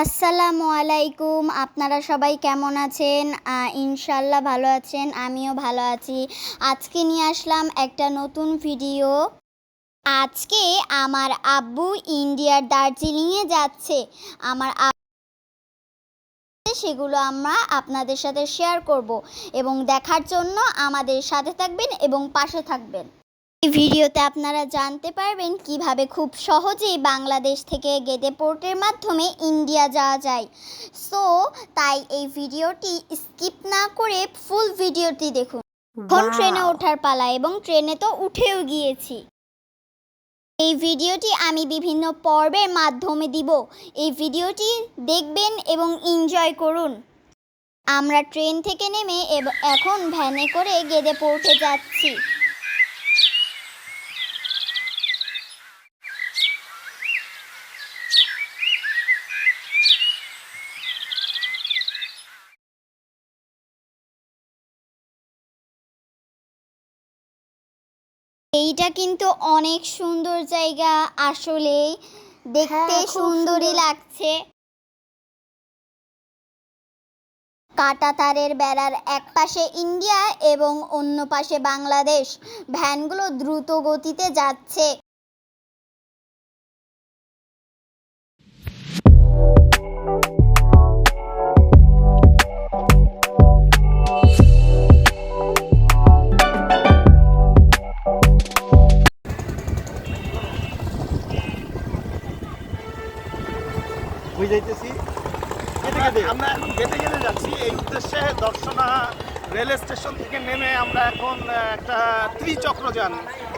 আসসালামু আলাইকুম। আপনারা সবাই কেমন আছেন? ইনশাল্লাহ ভালো আছেন, আমিও ভালো আছি। আজকে নিয়ে আসলাম একটা নতুন ভিডিও। আজকে আমার আব্বু ইন্ডিয়ার দার্জিলিংয়ে যাচ্ছে। আমার সেগুলো আমরা আপনাদের সাথে শেয়ার করব এবং দেখার জন্য আমাদের সাথে থাকবেন এবং পাশে থাকবেন। এই ভিডিওতে আপনারা জানতে পারবেন কীভাবে খুব সহজেই বাংলাদেশ থেকে গেদে পোর্টের মাধ্যমে ইন্ডিয়া যাওয়া যায়। সো তাই এই ভিডিওটি স্কিপ না করে ফুল ভিডিওটি দেখুন। এখন ট্রেনে ওঠার পালা এবং ট্রেনে তো উঠেও গিয়েছি। এই ভিডিওটি আমি বিভিন্ন পর্বের মাধ্যমে দিব। এই ভিডিওটি দেখবেন এবং এনজয় করুন। আমরা ট্রেন থেকে নেমে এখন ভ্যানে করে গেদে পোর্টে যাচ্ছি। এইটা কিন্তু অনেক সুন্দর জায়গা আসলে। দেখতে হ্যাঁ, সুন্দরই লাগছে। কাটা তারের বেড়ার এক পাশে ইন্ডিয়া এবং অন্য পাশে বাংলাদেশ। ভ্যানগুলো দ্রুত গতিতে যাচ্ছে। কেটে আমরা এখন গেটে গেটে যাচ্ছি। এই উদ্দেশ্যে দর্শনা রেল স্টেশন থেকে নেমে আমরা এখন একটা ত্রিচক্রযান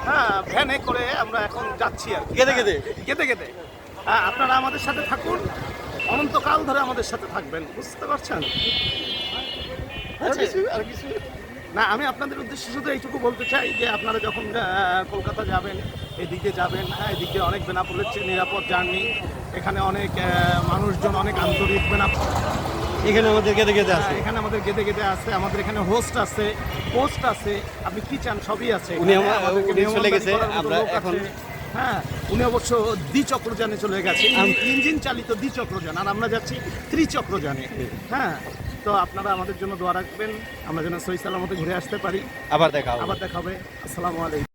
হ্যাঁ ভ্যানে করে আমরা এখন যাচ্ছি আর কি। কেটে কেটে। গেটে গেটে হ্যাঁ আপনারা আমাদের সাথে থাকুন। অনন্তকাল ধরে আমাদের সাথে থাকবেন। বুঝতে পারছেন? আর আচ্ছা। কিছু? আর কিছু? না আমি আপনাদের উদ্দেশ্যে শুধু এইটুকু বলতে চাই যে আপনারা যখন কলকাতা যাবেন এদিকে যাবেন হ্যাঁ এদিকে অনেক বেনাপোলের চেয়ে নিরাপদ জার্নি এখানে অনেক মানুষজন অনেক আন্তরিক বেনাপোল এখানে আমাদের কেটে কেটে আছে। এখানে আমাদের গেদে গেদে আছে আমাদের এখানে হোস্ট আছে পোস্ট আছে আপনি কি চান সবই আছে। উনি হ্যাঁ, উনি চলে গেছে, আমরা এখন- হ্যাঁ উনি অবশ্য দ্বিচক্রযানে চলে গেছে। ইঞ্জিন চালিত দ্বিচক্রযান আর আমরা যাচ্ছি ত্রিচক্রযানে হ্যাঁ তো আপনারা আমাদের জন্য দোয়া রাখবেন। আমরা যেন সই সালামতে ঘুরে আসতে পারি। আবার দেখা হবে। আবার দেখা হবে। আসসালামু আলাইকুম।